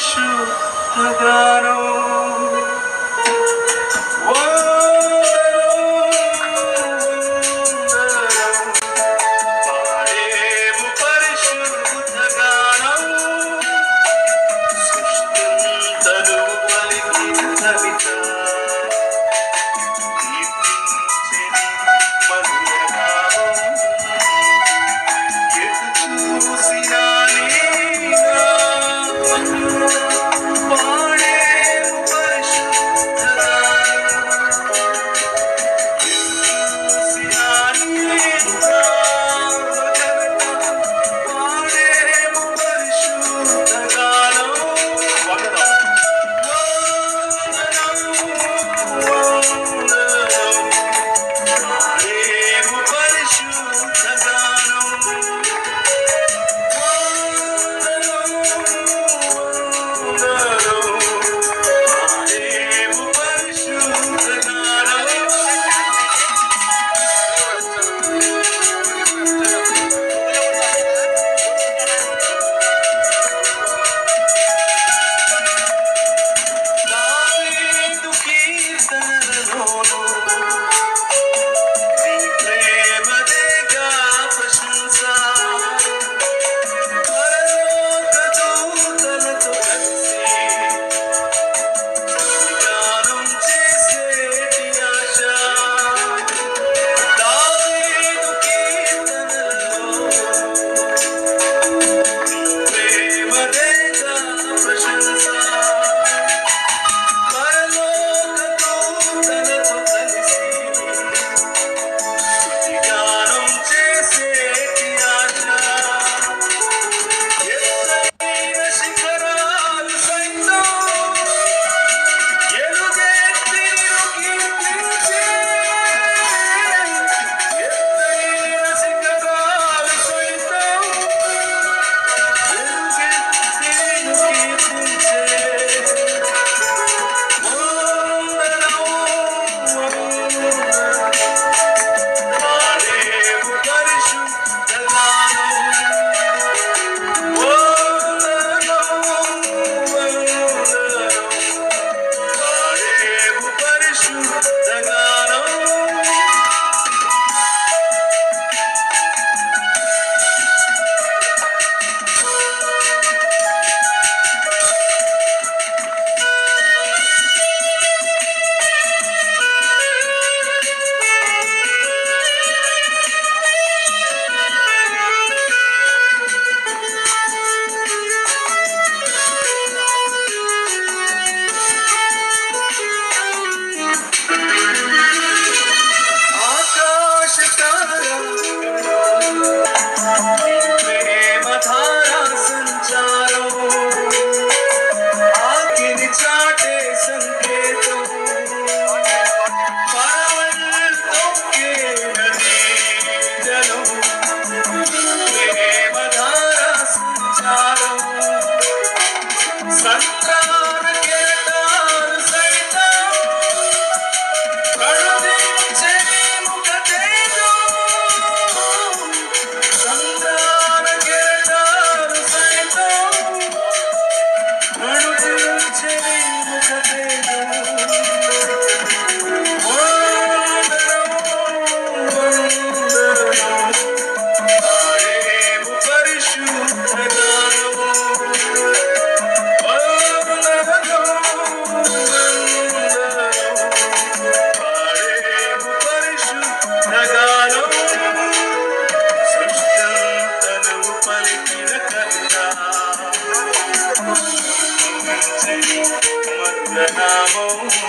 issue, I got on. Oh.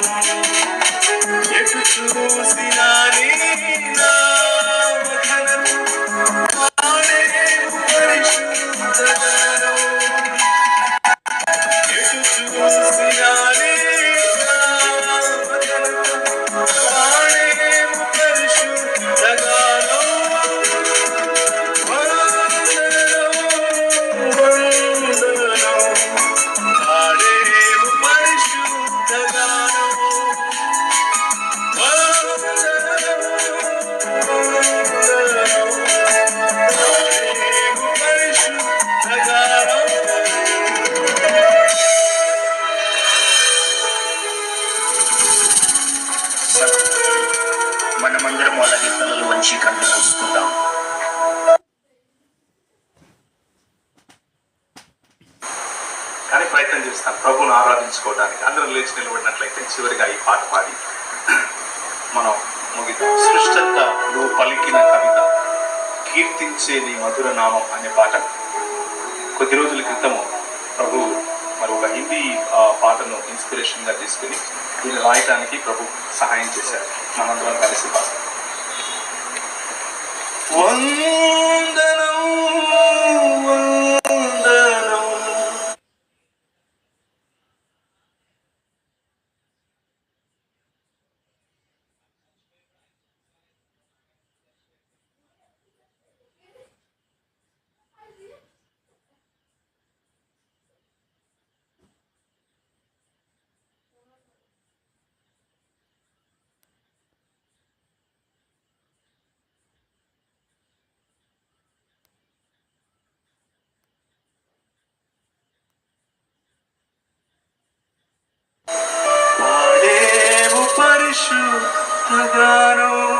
Yet it's the most కానీ ప్రయత్నం చేస్తాను ప్రభువును ఆరాధించుకోవడానికి. అందరూ లేచి నిలబడినట్లయితే చివరిగా ఈ పాట పాడి మనం ముగిద్దాం. సృష్టత నువ్వు పలికిన కవిత కీర్తించే నీ మధుర నామం అనే పాట. కొద్ది రోజుల క్రితము ప్రభు మరి ఒక హిందీ ఆ, పాటను ఇన్స్పిరేషన్గా తీసుకుని దీన్ని రాయటానికి ప్రభు సహాయం చేశారు. మనందరం కలిసి పాడదాం. వందనం Sugano